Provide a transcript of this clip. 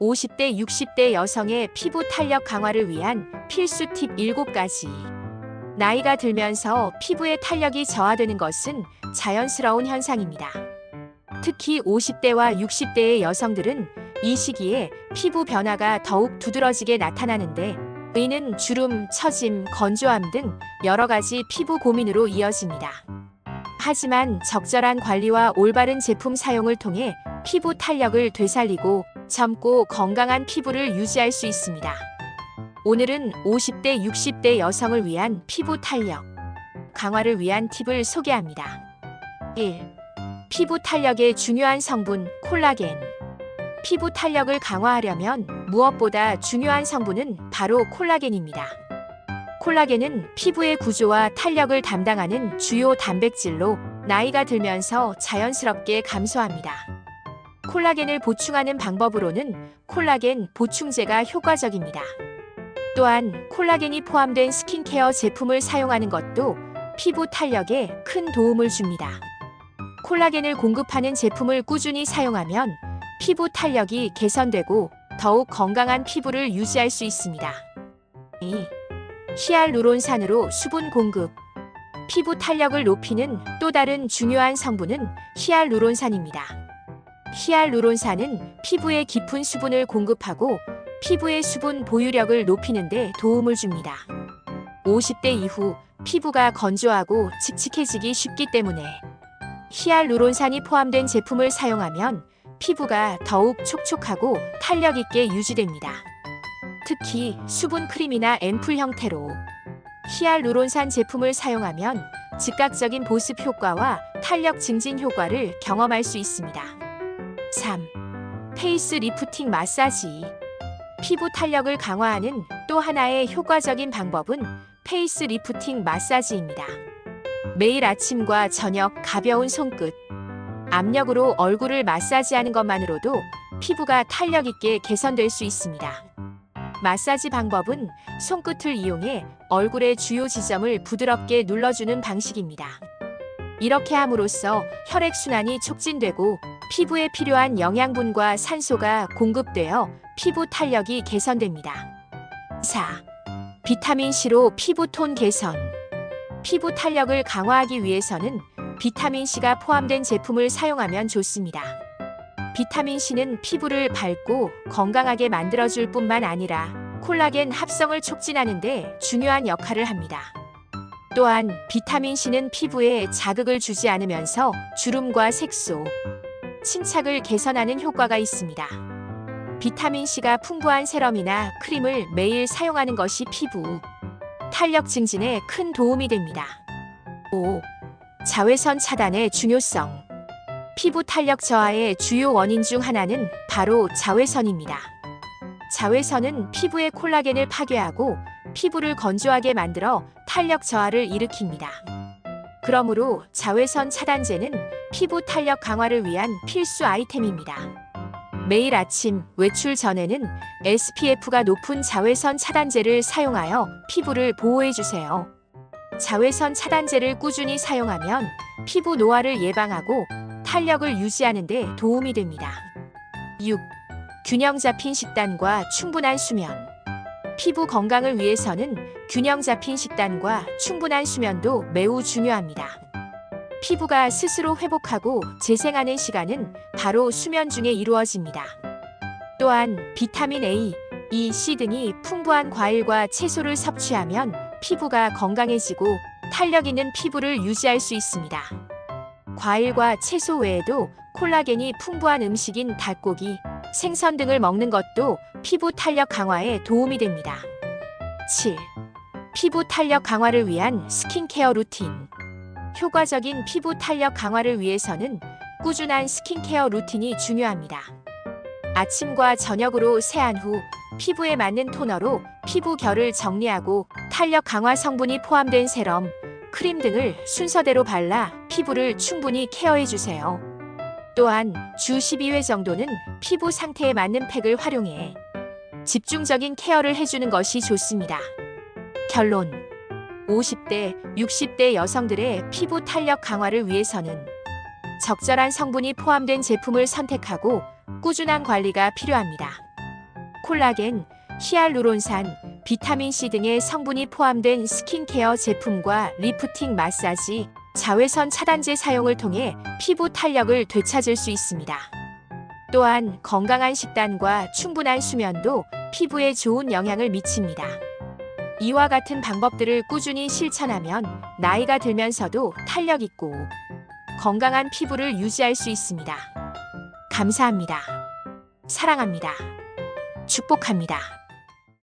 50대, 60대 여성의 피부 탄력 강화를 위한 필수 팁 7가지. 나이가 들면서 피부의 탄력이 저하되는 것은 자연스러운 현상입니다. 특히 50대와 60대의 여성들은 이 시기에 피부 변화가 더욱 두드러지게 나타나는데 이는 주름, 처짐, 건조함 등 여러 가지 피부 고민으로 이어집니다. 하지만 적절한 관리와 올바른 제품 사용을 통해 피부 탄력을 되살리고 젊고 건강한 피부를 유지할 수 있습니다. 오늘은 50대, 60대 여성을 위한 피부 탄력 강화를 위한 팁을 소개합니다. 1. 피부 탄력의 중요한 성분 콜라겐. 피부 탄력을 강화하려면 무엇보다 중요한 성분은 바로 콜라겐입니다. 콜라겐은 피부의 구조와 탄력을 담당하는 주요 단백질로 나이가 들면서 자연스럽게 감소합니다. 콜라겐을 보충하는 방법으로는 콜라겐 보충제가 효과적입니다. 또한 콜라겐이 포함된 스킨케어 제품을 사용하는 것도 피부 탄력에 큰 도움을 줍니다. 콜라겐을 공급하는 제품을 꾸준히 사용하면 피부 탄력이 개선되고 더욱 건강한 피부를 유지할 수 있습니다. 2. 히알루론산으로 수분 공급. 피부 탄력을 높이는 또 다른 중요한 성분은 히알루론산입니다. 히알루론산은 피부에 깊은 수분을 공급하고 피부의 수분 보유력을 높이는 데 도움을 줍니다. 50대 이후 피부가 건조하고 칙칙해지기 쉽기 때문에 히알루론산이 포함된 제품을 사용하면 피부가 더욱 촉촉하고 탄력 있게 유지됩니다. 특히 수분 크림이나 앰플 형태로 히알루론산 제품을 사용하면 즉각적인 보습 효과와 탄력 증진 효과를 경험할 수 있습니다. 3. 페이스 리프팅 마사지. 피부 탄력을 강화하는 또 하나의 효과적인 방법은 페이스 리프팅 마사지입니다. 매일 아침과 저녁 가벼운 손끝, 압력으로 얼굴을 마사지하는 것만으로도 피부가 탄력 있게 개선될 수 있습니다. 마사지 방법은 손끝을 이용해 얼굴의 주요 지점을 부드럽게 눌러주는 방식입니다. 이렇게 함으로써 혈액순환이 촉진되고 피부에 필요한 영양분과 산소가 공급되어 피부 탄력이 개선됩니다. 4. 비타민C로 피부톤 개선. 피부 탄력을 강화하기 위해서는 비타민C가 포함된 제품을 사용하면 좋습니다. 비타민C는 피부를 밝고 건강하게 만들어줄 뿐만 아니라 콜라겐 합성을 촉진하는 데 중요한 역할을 합니다. 또한 비타민C는 피부에 자극을 주지 않으면서 주름과 색소, 침착을 개선하는 효과가 있습니다. 비타민C가 풍부한 세럼이나 크림을 매일 사용하는 것이 피부 탄력 증진에 큰 도움이 됩니다. 5. 자외선 차단의 중요성. 피부 탄력 저하의 주요 원인 중 하나는 바로 자외선입니다. 자외선은 피부의 콜라겐을 파괴하고 피부를 건조하게 만들어 탄력 저하를 일으킵니다. 그러므로 자외선 차단제는 피부 탄력 강화를 위한 필수 아이템입니다. 매일 아침 외출 전에는 SPF가 높은 자외선 차단제를 사용하여 피부를 보호해 주세요. 자외선 차단제를 꾸준히 사용하면 피부 노화를 예방하고 탄력을 유지하는 데 도움이 됩니다. 6. 균형 잡힌 식단과 충분한 수면. 피부 건강을 위해서는 균형 잡힌 식단과 충분한 수면도 매우 중요합니다. 피부가 스스로 회복하고 재생하는 시간은 바로 수면 중에 이루어집니다. 또한 비타민 A, E, C 등이 풍부한 과일과 채소를 섭취하면 피부가 건강해지고 탄력 있는 피부를 유지할 수 있습니다. 과일과 채소 외에도 콜라겐이 풍부한 음식인 닭고기, 생선 등을 먹는 것도 피부 탄력 강화에 도움이 됩니다. 7. 피부 탄력 강화를 위한 스킨케어 루틴. 효과적인 피부 탄력 강화를 위해서는 꾸준한 스킨케어 루틴이 중요합니다. 아침과 저녁으로 세안 후 피부에 맞는 토너로 피부 결을 정리하고 탄력 강화 성분이 포함된 세럼, 크림 등을 순서대로 발라 피부를 충분히 케어해 주세요. 또한 주 12회 정도는 피부 상태에 맞는 팩을 활용해 집중적인 케어를 해주는 것이 좋습니다. 결론 50대, 60대 여성들의 피부 탄력 강화를 위해서는 적절한 성분이 포함된 제품을 선택하고 꾸준한 관리가 필요합니다. 콜라겐, 히알루론산, 비타민C 등의 성분이 포함된 스킨케어 제품과 리프팅 마사지, 자외선 차단제 사용을 통해 피부 탄력을 되찾을 수 있습니다. 또한 건강한 식단과 충분한 수면도 피부에 좋은 영향을 미칩니다. 이와 같은 방법들을 꾸준히 실천하면 나이가 들면서도 탄력 있고 건강한 피부를 유지할 수 있습니다. 감사합니다. 사랑합니다. 축복합니다.